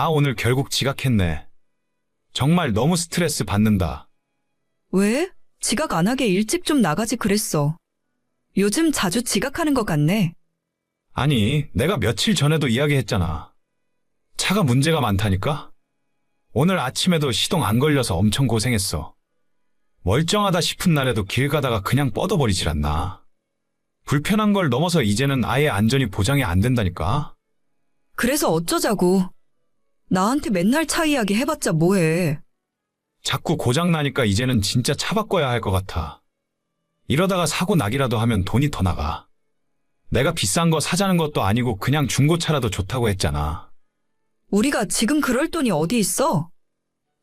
아, 오늘 결국 지각했네. 정말 너무 스트레스 받는다. 왜? 지각 안 하게 일찍 좀 나가지 그랬어. 요즘 자주 지각하는 것 같네. 아니, 내가 며칠 전에도 이야기했잖아. 차가 문제가 많다니까? 오늘 아침에도 시동 안 걸려서 엄청 고생했어. 멀쩡하다 싶은 날에도 길 가다가 그냥 뻗어버리질 않나. 불편한 걸 넘어서 이제는 아예 안전이 보장이 안 된다니까? 그래서 어쩌자고. 나한테 맨날 차 이야기 해봤자 뭐해. 자꾸 고장나니까 이제는 진짜 차 바꿔야 할 것 같아. 이러다가 사고 나기라도 하면 돈이 더 나가. 내가 비싼 거 사자는 것도 아니고 그냥 중고차라도 좋다고 했잖아. 우리가 지금 그럴 돈이 어디 있어?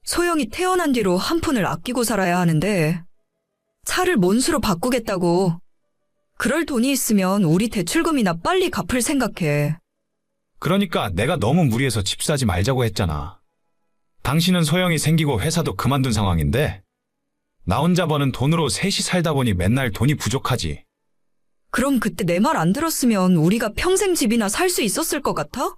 소영이 태어난 뒤로 한 푼을 아끼고 살아야 하는데 차를 몬수로 바꾸겠다고. 그럴 돈이 있으면 우리 대출금이나 빨리 갚을 생각해. 그러니까 내가 너무 무리해서 집 사지 말자고 했잖아. 당신은 소영이 생기고 회사도 그만둔 상황인데 나 혼자 버는 돈으로 셋이 살다 보니 맨날 돈이 부족하지. 그럼 그때 내 말 안 들었으면 우리가 평생 집이나 살 수 있었을 것 같아?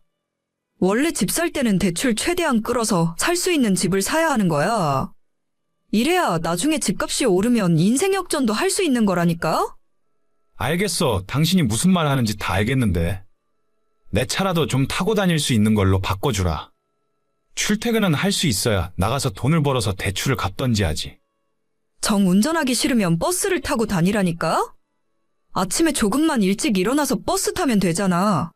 원래 집 살 때는 대출 최대한 끌어서 살 수 있는 집을 사야 하는 거야. 이래야 나중에 집값이 오르면 인생 역전도 할 수 있는 거라니까? 알겠어. 당신이 무슨 말 하는지 다 알겠는데. 내 차라도 좀 타고 다닐 수 있는 걸로 바꿔주라. 출퇴근은 할 수 있어야 나가서 돈을 벌어서 대출을 갚던지 하지. 정 운전하기 싫으면 버스를 타고 다니라니까? 아침에 조금만 일찍 일어나서 버스 타면 되잖아.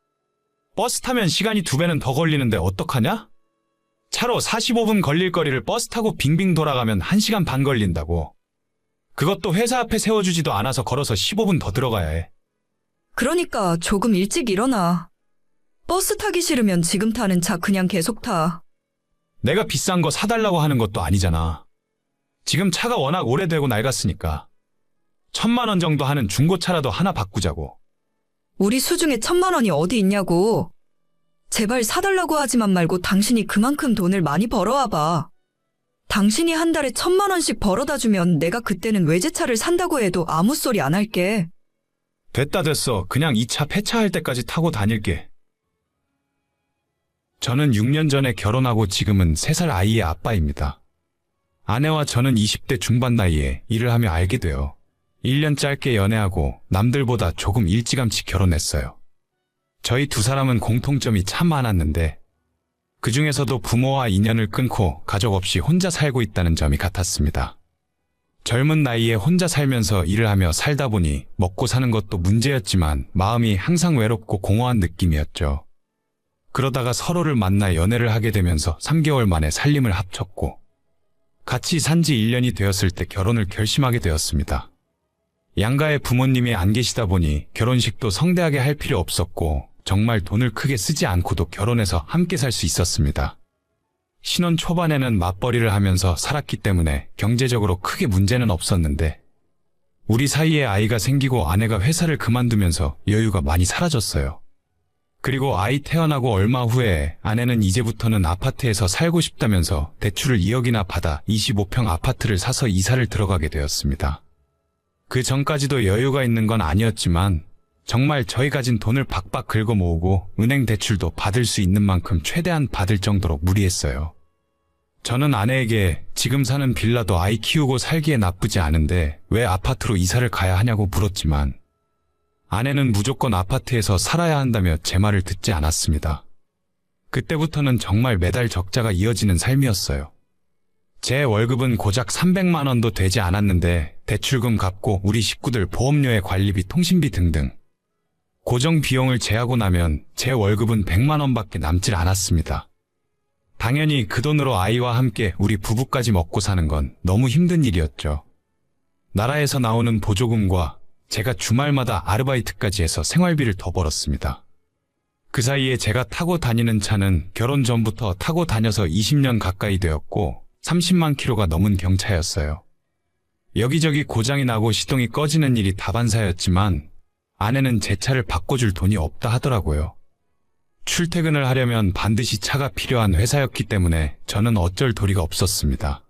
버스 타면 시간이 두 배는 더 걸리는데 어떡하냐? 차로 45분 걸릴 거리를 버스 타고 빙빙 돌아가면 1시간 반 걸린다고. 그것도 회사 앞에 세워주지도 않아서 걸어서 15분 더 들어가야 해. 그러니까 조금 일찍 일어나. 버스 타기 싫으면 지금 타는 차 그냥 계속 타. 내가 비싼 거 사달라고 하는 것도 아니잖아. 지금 차가 워낙 오래되고 낡았으니까. 천만 원 정도 하는 중고차라도 하나 바꾸자고. 우리 수중에 천만 원이 어디 있냐고. 제발 사달라고 하지만 말고 당신이 그만큼 돈을 많이 벌어와봐. 당신이 한 달에 천만 원씩 벌어다 주면 내가 그때는 외제차를 산다고 해도 아무 소리 안 할게. 됐다 됐어. 그냥 이 차 폐차할 때까지 타고 다닐게. 저는 6년 전에 결혼하고 지금은 3살 아이의 아빠입니다. 아내와 저는 20대 중반 나이에 일을 하며 알게 되어 1년 짧게 연애하고 남들보다 조금 일찌감치 결혼했어요. 저희 두 사람은 공통점이 참 많았는데 그 중에서도 부모와 인연을 끊고 가족 없이 혼자 살고 있다는 점이 같았습니다. 젊은 나이에 혼자 살면서 일을 하며 살다 보니 먹고 사는 것도 문제였지만 마음이 항상 외롭고 공허한 느낌이었죠. 그러다가 서로를 만나 연애를 하게 되면서 3개월 만에 살림을 합쳤고 같이 산 지 1년이 되었을 때 결혼을 결심하게 되었습니다. 양가의 부모님이 안 계시다 보니 결혼식도 성대하게 할 필요 없었고 정말 돈을 크게 쓰지 않고도 결혼해서 함께 살 수 있었습니다. 신혼 초반에는 맞벌이를 하면서 살았기 때문에 경제적으로 크게 문제는 없었는데 우리 사이에 아이가 생기고 아내가 회사를 그만두면서 여유가 많이 사라졌어요. 그리고 아이 태어나고 얼마 후에 아내는 이제부터는 아파트에서 살고 싶다면서 대출을 2억이나 받아 25평 아파트를 사서 이사를 들어가게 되었습니다. 그 전까지도 여유가 있는 건 아니었지만 정말 저희 가진 돈을 박박 긁어 모으고 은행 대출도 받을 수 있는 만큼 최대한 받을 정도로 무리했어요. 저는 아내에게 지금 사는 빌라도 아이 키우고 살기에 나쁘지 않은데 왜 아파트로 이사를 가야 하냐고 물었지만 아내는 무조건 아파트에서 살아야 한다며 제 말을 듣지 않았습니다. 그때부터는 정말 매달 적자가 이어지는 삶이었어요. 제 월급은 고작 300만 원도 되지 않았는데 대출금 갚고 우리 식구들 보험료에 관리비 통신비 등등 고정 비용을 제하고 나면 제 월급은 100만 원밖에 남질 않았습니다. 당연히 그 돈으로 아이와 함께 우리 부부까지 먹고 사는 건 너무 힘든 일이었죠. 나라에서 나오는 보조금과 제가 주말마다 아르바이트까지 해서 생활비를 더 벌었습니다. 그 사이에 제가 타고 다니는 차는 결혼 전부터 타고 다녀서 20년 가까이 되었고 30만 킬로가 넘은 경차였어요. 여기저기 고장이 나고 시동이 꺼지는 일이 다반사였지만 아내는 제 차를 바꿔줄 돈이 없다 하더라고요. 출퇴근을 하려면 반드시 차가 필요한 회사였기 때문에 저는 어쩔 도리가 없었습니다.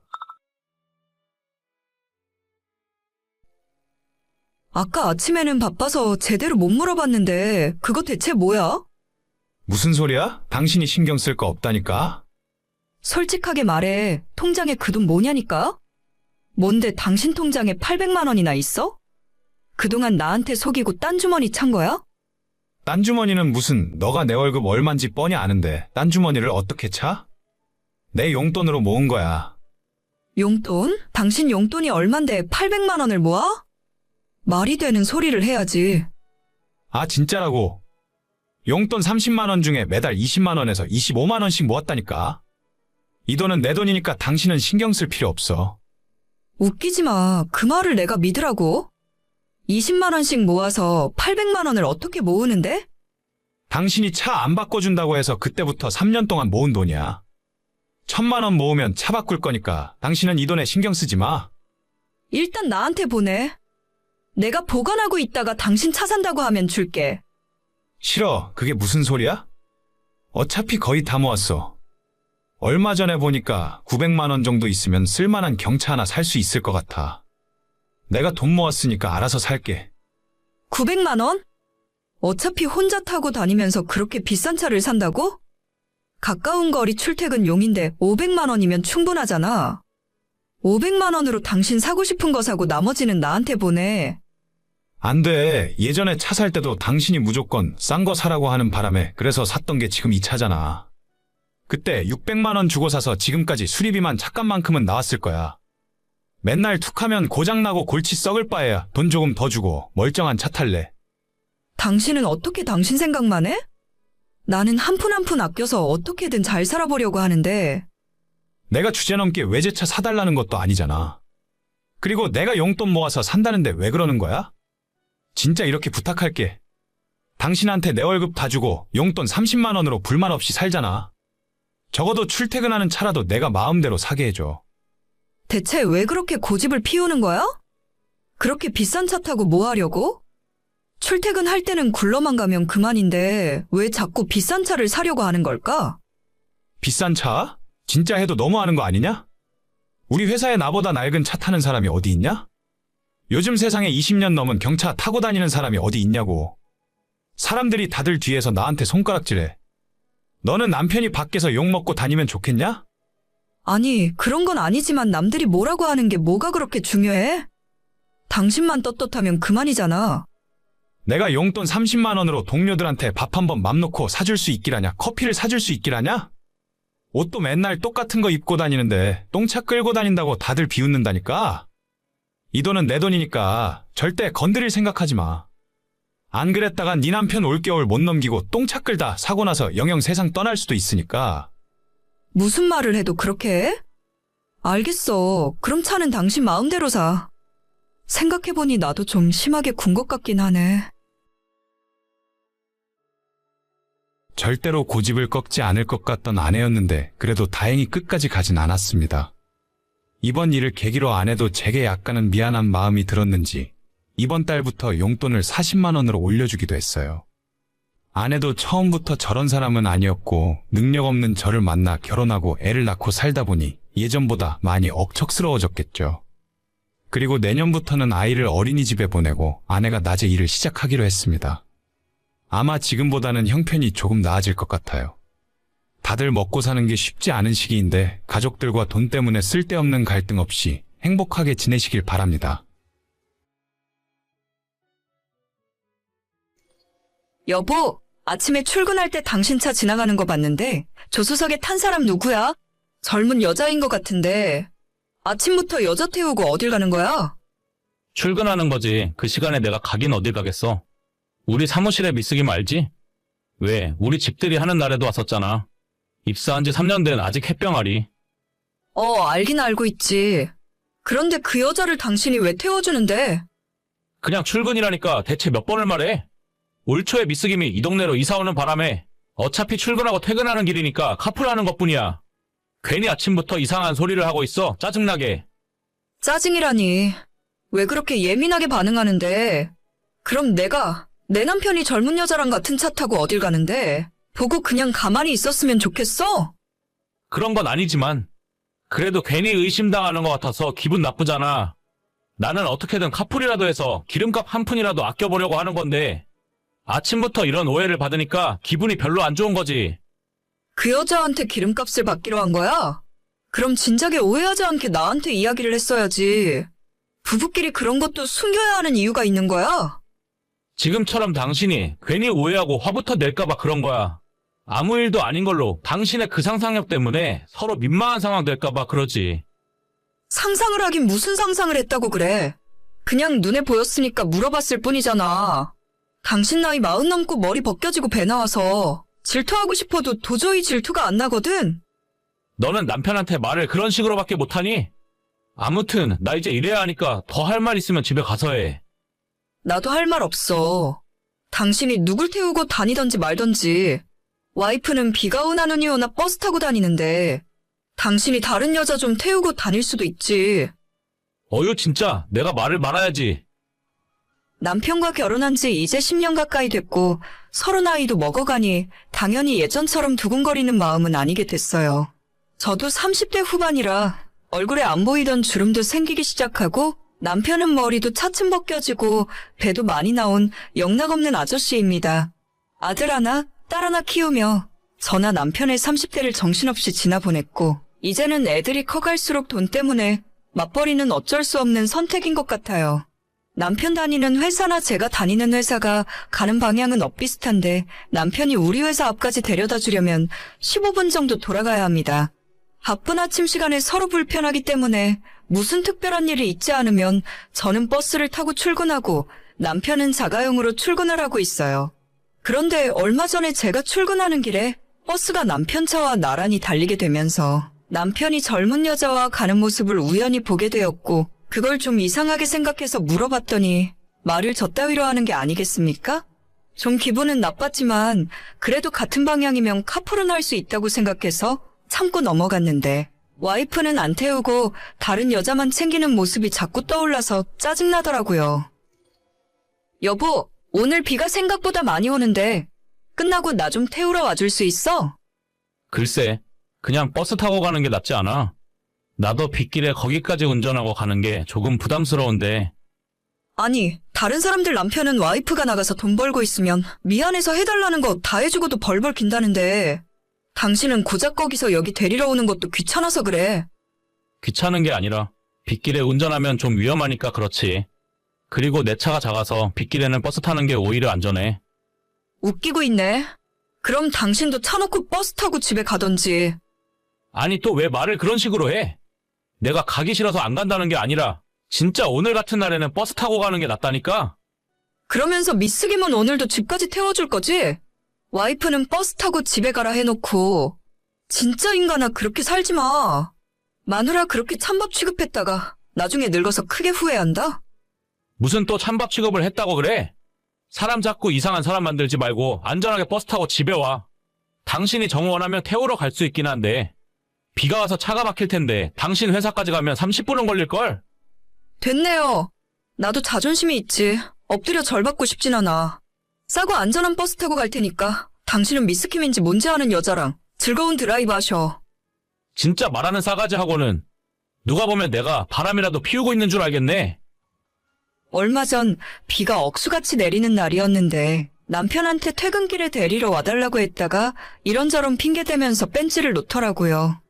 아까 아침에는 바빠서 제대로 못 물어봤는데 그거 대체 뭐야? 무슨 소리야? 당신이 신경 쓸 거 없다니까? 솔직하게 말해. 통장에 그 돈 뭐냐니까? 뭔데 당신 통장에 800만 원이나 있어? 그동안 나한테 속이고 딴 주머니 찬 거야? 딴 주머니는 무슨 너가 내 월급 얼만지 뻔히 아는데 딴 주머니를 어떻게 차? 내 용돈으로 모은 거야. 용돈? 당신 용돈이 얼만데 800만 원을 모아? 말이 되는 소리를 해야지. 아 진짜라고. 용돈 30만 원 중에 매달 20만 원에서 25만 원씩 모았다니까. 이 돈은 내 돈이니까 당신은 신경 쓸 필요 없어. 웃기지 마. 그 말을 내가 믿으라고? 20만 원씩 모아서 800만 원을 어떻게 모으는데? 당신이 차 안 바꿔준다고 해서 그때부터 3년 동안 모은 돈이야. 천만 원 모으면 차 바꿀 거니까 당신은 이 돈에 신경 쓰지 마. 일단 나한테 보내. 내가 보관하고 있다가 당신 차 산다고 하면 줄게. 싫어. 그게 무슨 소리야? 어차피 거의 다 모았어. 얼마 전에 보니까 900만 원 정도 있으면 쓸만한 경차 하나 살 수 있을 것 같아. 내가 돈 모았으니까 알아서 살게. 900만 원? 어차피 혼자 타고 다니면서 그렇게 비싼 차를 산다고? 가까운 거리 출퇴근 용인데 500만 원이면 충분하잖아. 500만 원으로 당신 사고 싶은 거 사고 나머지는 나한테 보내. 안 돼. 예전에 차 살 때도 당신이 무조건 싼 거 사라고 하는 바람에 그래서 샀던 게 지금 이 차잖아. 그때 600만 원 주고 사서 지금까지 수리비만 차값만큼은 나왔을 거야. 맨날 툭하면 고장나고 골치 썩을 바에야 돈 조금 더 주고 멀쩡한 차 탈래. 당신은 어떻게 당신 생각만 해? 나는 한 푼 한 푼 아껴서 어떻게든 잘 살아보려고 하는데 내가 주제 넘게 외제차 사달라는 것도 아니잖아. 그리고 내가 용돈 모아서 산다는데 왜 그러는 거야? 진짜 이렇게 부탁할게. 당신한테 내 월급 다 주고 용돈 30만 원으로 불만 없이 살잖아. 적어도 출퇴근하는 차라도 내가 마음대로 사게 해줘. 대체 왜 그렇게 고집을 피우는 거야? 그렇게 비싼 차 타고 뭐 하려고? 출퇴근할 때는 굴러만 가면 그만인데 왜 자꾸 비싼 차를 사려고 하는 걸까? 비싼 차? 진짜 해도 너무하는 거 아니냐? 우리 회사에 나보다 낡은 차 타는 사람이 어디 있냐? 요즘 세상에 20년 넘은 경차 타고 다니는 사람이 어디 있냐고. 사람들이 다들 뒤에서 나한테 손가락질해. 너는 남편이 밖에서 욕먹고 다니면 좋겠냐? 아니, 그런 건 아니지만 남들이 뭐라고 하는 게 뭐가 그렇게 중요해? 당신만 떳떳하면 그만이잖아. 내가 용돈 30만 원으로 동료들한테 밥 한 번 맘 놓고 사줄 수 있기라냐? 커피를 사줄 수 있기라냐? 옷도 맨날 똑같은 거 입고 다니는데 똥차 끌고 다닌다고 다들 비웃는다니까? 이 돈은 내 돈이니까 절대 건드릴 생각하지 마. 안 그랬다가 네 남편 올겨울 못 넘기고 똥차 끌다 사고 나서 영영 세상 떠날 수도 있으니까 무슨 말을 해도 그렇게 해? 알겠어. 그럼 차는 당신 마음대로 사. 생각해보니 나도 좀 심하게 군 것 같긴 하네. 절대로 고집을 꺾지 않을 것 같던 아내였는데 그래도 다행히 끝까지 가진 않았습니다. 이번 일을 계기로 아내도 제게 약간은 미안한 마음이 들었는지 이번 달부터 용돈을 40만 원으로 올려주기도 했어요. 아내도 처음부터 저런 사람은 아니었고 능력 없는 저를 만나 결혼하고 애를 낳고 살다 보니 예전보다 많이 억척스러워졌겠죠. 그리고 내년부터는 아이를 어린이집에 보내고 아내가 낮에 일을 시작하기로 했습니다. 아마 지금보다는 형편이 조금 나아질 것 같아요. 다들 먹고 사는 게 쉽지 않은 시기인데 가족들과 돈 때문에 쓸데없는 갈등 없이 행복하게 지내시길 바랍니다. 여보, 아침에 출근할 때 당신 차 지나가는 거 봤는데 조수석에 탄 사람 누구야? 젊은 여자인 것 같은데 아침부터 여자 태우고 어딜 가는 거야? 출근하는 거지. 그 시간에 내가 가긴 어딜 가겠어. 우리 사무실에 미쓰기 말지? 왜? 우리 집들이 하는 날에도 왔었잖아. 입사한 지 3년 된 아직 햇병아리. 어, 알긴 알고 있지. 그런데 그 여자를 당신이 왜 태워주는데? 그냥 출근이라니까 대체 몇 번을 말해? 올 초에 미쓰김이 이 동네로 이사 오는 바람에 어차피 출근하고 퇴근하는 길이니까 카풀하는 것뿐이야. 괜히 아침부터 이상한 소리를 하고 있어. 짜증나게. 짜증이라니. 왜 그렇게 예민하게 반응하는데? 그럼 내가 내 남편이 젊은 여자랑 같은 차 타고 어딜 가는데? 보고 그냥 가만히 있었으면 좋겠어? 그런 건 아니지만 그래도 괜히 의심당하는 것 같아서 기분 나쁘잖아. 나는 어떻게든 카풀이라도 해서 기름값 한 푼이라도 아껴보려고 하는 건데 아침부터 이런 오해를 받으니까 기분이 별로 안 좋은 거지. 그 여자한테 기름값을 받기로 한 거야? 그럼 진작에 오해하지 않게 나한테 이야기를 했어야지. 부부끼리 그런 것도 숨겨야 하는 이유가 있는 거야? 지금처럼 당신이 괜히 오해하고 화부터 낼까봐 그런 거야. 아무 일도 아닌 걸로 당신의 그 상상력 때문에 서로 민망한 상황 될까봐 그러지. 상상을 하긴 무슨 상상을 했다고 그래. 그냥 눈에 보였으니까 물어봤을 뿐이잖아. 당신 나이 마흔 넘고 머리 벗겨지고 배 나와서 질투하고 싶어도 도저히 질투가 안 나거든. 너는 남편한테 말을 그런 식으로밖에 못하니? 아무튼 나 이제 일해야 하니까 더 할 말 있으면 집에 가서 해. 나도 할 말 없어. 당신이 누굴 태우고 다니던지 말던지. 와이프는 비가 오나 눈이 오나 버스 타고 다니는데 당신이 다른 여자 좀 태우고 다닐 수도 있지. 어휴 진짜 내가 말을 말아야지. 남편과 결혼한 지 이제 10년 가까이 됐고 서로 나이도 먹어가니 당연히 예전처럼 두근거리는 마음은 아니게 됐어요. 저도 30대 후반이라 얼굴에 안 보이던 주름도 생기기 시작하고 남편은 머리도 차츰 벗겨지고 배도 많이 나온 영락없는 아저씨입니다. 아들 하나, 딸 하나 키우며 저나 남편의 30대를 정신없이 지나보냈고 이제는 애들이 커갈수록 돈 때문에 맞벌이는 어쩔 수 없는 선택인 것 같아요. 남편 다니는 회사나 제가 다니는 회사가 가는 방향은 엇비슷한데 남편이 우리 회사 앞까지 데려다 주려면 15분 정도 돌아가야 합니다. 바쁜 아침 시간에 서로 불편하기 때문에 무슨 특별한 일이 있지 않으면 저는 버스를 타고 출근하고 남편은 자가용으로 출근을 하고 있어요. 그런데 얼마 전에 제가 출근하는 길에 버스가 남편 차와 나란히 달리게 되면서 남편이 젊은 여자와 가는 모습을 우연히 보게 되었고 그걸 좀 이상하게 생각해서 물어봤더니 말을 저 따위로 하는 게 아니겠습니까? 좀 기분은 나빴지만 그래도 같은 방향이면 카풀은 할 수 있다고 생각해서 참고 넘어갔는데 와이프는 안 태우고 다른 여자만 챙기는 모습이 자꾸 떠올라서 짜증나더라고요. 여보, 오늘 비가 생각보다 많이 오는데 끝나고 나 좀 태우러 와줄 수 있어? 글쎄 그냥 버스 타고 가는 게 낫지 않아? 나도 빗길에 거기까지 운전하고 가는 게 조금 부담스러운데 아니, 다른 사람들 남편은 와이프가 나가서 돈 벌고 있으면 미안해서 해달라는 거 다 해주고도 벌벌 긴다는데 당신은 고작 거기서 여기 데리러 오는 것도 귀찮아서 그래. 귀찮은 게 아니라 빗길에 운전하면 좀 위험하니까 그렇지. 그리고 내 차가 작아서 빗길에는 버스 타는 게 오히려 안전해. 웃기고 있네. 그럼 당신도 차 놓고 버스 타고 집에 가던지. 아니 또 왜 말을 그런 식으로 해? 내가 가기 싫어서 안 간다는 게 아니라 진짜 오늘 같은 날에는 버스 타고 가는 게 낫다니까? 그러면서 미스김은 오늘도 집까지 태워줄 거지? 와이프는 버스 타고 집에 가라 해놓고 진짜 인간아 그렇게 살지 마. 마누라 그렇게 찬밥 취급했다가 나중에 늙어서 크게 후회한다? 무슨 또 찬밥 취급을 했다고 그래? 사람 잡고 이상한 사람 만들지 말고 안전하게 버스 타고 집에 와. 당신이 정 원하면 태우러 갈 수 있긴 한데 비가 와서 차가 막힐 텐데 당신 회사까지 가면 30분은 걸릴걸? 됐네요. 나도 자존심이 있지. 엎드려 절 받고 싶진 않아. 싸고 안전한 버스 타고 갈 테니까 당신은 미스킴인지 뭔지 아는 여자랑 즐거운 드라이브 하셔. 진짜 말하는 싸가지 하고는 누가 보면 내가 바람이라도 피우고 있는 줄 알겠네. 얼마 전 비가 억수같이 내리는 날이었는데 남편한테 퇴근길에 데리러 와달라고 했다가 이런저런 핑계대면서 벤치를 놓더라고요.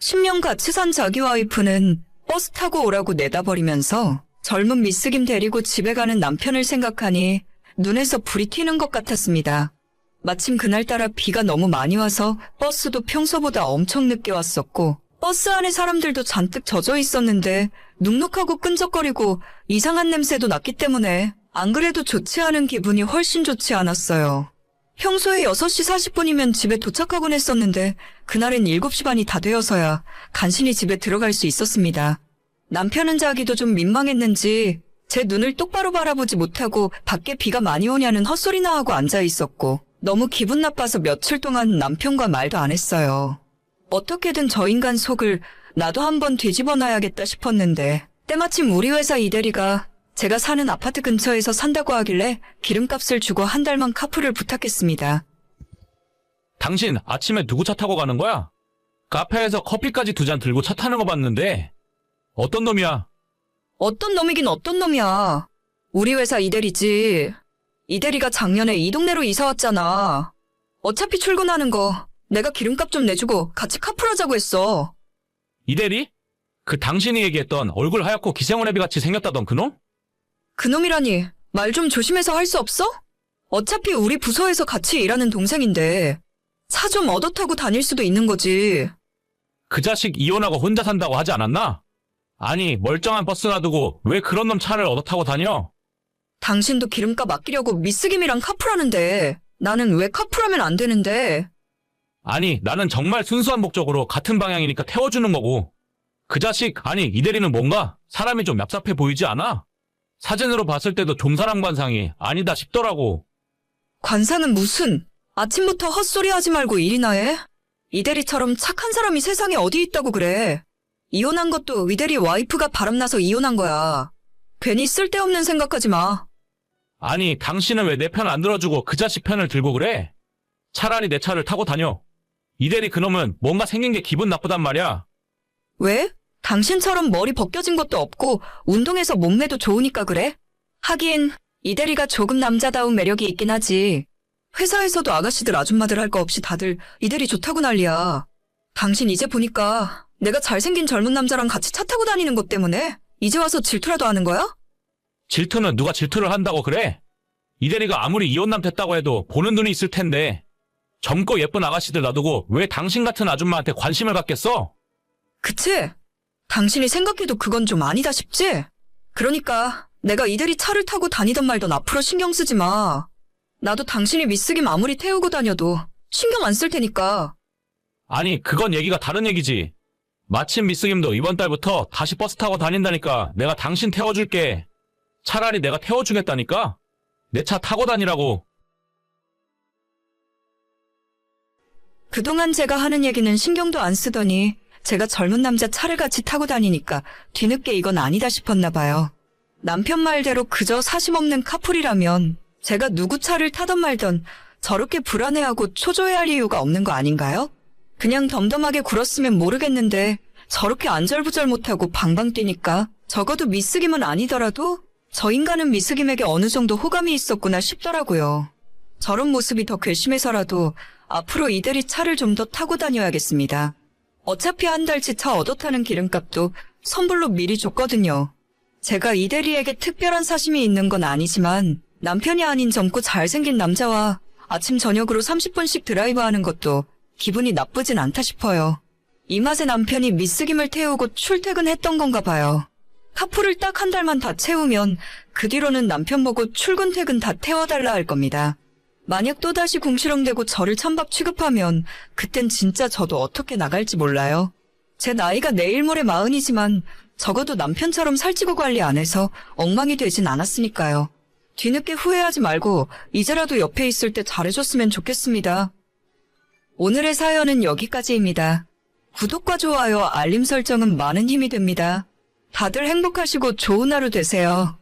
10년 같이 산 자기 와이프는 버스 타고 오라고 내다버리면서 젊은 미스김 데리고 집에 가는 남편을 생각하니 눈에서 불이 튀는 것 같았습니다. 마침 그날따라 비가 너무 많이 와서 버스도 평소보다 엄청 늦게 왔었고 버스 안에 사람들도 잔뜩 젖어 있었는데 눅눅하고 끈적거리고 이상한 냄새도 났기 때문에 안 그래도 좋지 않은 기분이 훨씬 좋지 않았어요. 평소에 6시 40분이면 집에 도착하곤 했었는데 그날은 7시 반이 다 되어서야 간신히 집에 들어갈 수 있었습니다. 남편은 자기도 좀 민망했는지 제 눈을 똑바로 바라보지 못하고 밖에 비가 많이 오냐는 헛소리나 하고 앉아 있었고 너무 기분 나빠서 며칠 동안 남편과 말도 안 했어요. 어떻게든 저 인간 속을 나도 한번 뒤집어 놔야겠다 싶었는데 때마침 우리 회사 이대리가 제가 사는 아파트 근처에서 산다고 하길래 기름값을 주고 한 달만 카풀을 부탁했습니다. 당신 아침에 누구 차 타고 가는 거야? 카페에서 커피까지 두 잔 들고 차 타는 거 봤는데 어떤 놈이야? 어떤 놈이긴 어떤 놈이야. 우리 회사 이대리지. 이 대리가 작년에 이 동네로 이사 왔잖아. 어차피 출근하는 거 내가 기름값 좀 내주고 같이 카풀하자고 했어. 이대리? 그 당신이 얘기했던 얼굴 하얗고 기생원 애비 같이 생겼다던 그놈? 그놈이라니 말 좀 조심해서 할 수 없어? 어차피 우리 부서에서 같이 일하는 동생인데 차 좀 얻어 타고 다닐 수도 있는 거지. 그 자식 이혼하고 혼자 산다고 하지 않았나? 아니, 멀쩡한 버스 놔두고 왜 그런 놈 차를 얻어 타고 다녀? 당신도 기름값 아끼려고 미스김이랑 카풀하는데 나는 왜 카풀하면 안 되는데? 아니, 나는 정말 순수한 목적으로 같은 방향이니까 태워주는 거고. 그 자식, 아니, 이 대리는 뭔가 사람이 좀 얍삽해 보이지 않아? 사진으로 봤을 때도 좀사람 관상이 아니다 싶더라고. 관상은 무슨? 아침부터 헛소리 하지 말고 일이나 해? 이대리처럼 착한 사람이 세상에 어디 있다고 그래. 이혼한 것도 이대리 와이프가 바람나서 이혼한 거야. 괜히 쓸데없는 생각하지 마. 아니, 당신은 왜 내 편 안 들어주고 그 자식 편을 들고 그래? 차라리 내 차를 타고 다녀. 이대리 그놈은 뭔가 생긴 게 기분 나쁘단 말이야. 왜? 당신처럼 머리 벗겨진 것도 없고 운동해서 몸매도 좋으니까 그래? 하긴 이대리가 조금 남자다운 매력이 있긴 하지. 회사에서도 아가씨들 아줌마들 할 거 없이 다들 이대리 좋다고 난리야. 당신 이제 보니까 내가 잘생긴 젊은 남자랑 같이 차 타고 다니는 것 때문에 이제 와서 질투라도 하는 거야? 질투는 누가 질투를 한다고 그래? 이대리가 아무리 이혼남 됐다고 해도 보는 눈이 있을 텐데. 젊고 예쁜 아가씨들 놔두고 왜 당신 같은 아줌마한테 관심을 갖겠어? 그치? 당신이 생각해도 그건 좀 아니다 싶지? 그러니까 내가 이대리 차를 타고 다니던 말던 앞으로 신경 쓰지 마. 나도 당신이 미쓰김 아무리 태우고 다녀도 신경 안 쓸 테니까. 아니, 그건 얘기가 다른 얘기지. 마침 미스김도 이번 달부터 다시 버스 타고 다닌다니까 내가 당신 태워줄게. 차라리 내가 태워주겠다니까? 내 차 타고 다니라고. 그동안 제가 하는 얘기는 신경도 안 쓰더니 제가 젊은 남자 차를 같이 타고 다니니까 뒤늦게 이건 아니다 싶었나 봐요. 남편 말대로 그저 사심 없는 카풀이라면 제가 누구 차를 타던 말던 저렇게 불안해하고 초조해할 이유가 없는 거 아닌가요? 그냥 덤덤하게 굴었으면 모르겠는데 저렇게 안절부절 못하고 방방 뛰니까 적어도 미스김은 아니더라도 저 인간은 미스김에게 어느 정도 호감이 있었구나 싶더라고요. 저런 모습이 더 괘씸해서라도 앞으로 이대리 차를 좀 더 타고 다녀야겠습니다. 어차피 한 달치 차 얻어 타는 기름값도 선불로 미리 줬거든요. 제가 이대리에게 특별한 사심이 있는 건 아니지만 남편이 아닌 젊고 잘생긴 남자와 아침 저녁으로 30분씩 드라이브 하는 것도 기분이 나쁘진 않다 싶어요. 이 맛에 남편이 미스김을 태우고 출퇴근했던 건가 봐요. 카풀을 딱 한 달만 다 채우면 그 뒤로는 남편 보고 출근 퇴근 다 태워달라 할 겁니다. 만약 또다시 궁시렁대고 저를 찬밥 취급하면 그땐 진짜 저도 어떻게 나갈지 몰라요. 제 나이가 내일 모레 마흔이지만 적어도 남편처럼 살찌고 관리 안 해서 엉망이 되진 않았으니까요. 뒤늦게 후회하지 말고 이제라도 옆에 있을 때 잘해줬으면 좋겠습니다. 오늘의 사연은 여기까지입니다. 구독과 좋아요, 알림 설정은 많은 힘이 됩니다. 다들 행복하시고 좋은 하루 되세요.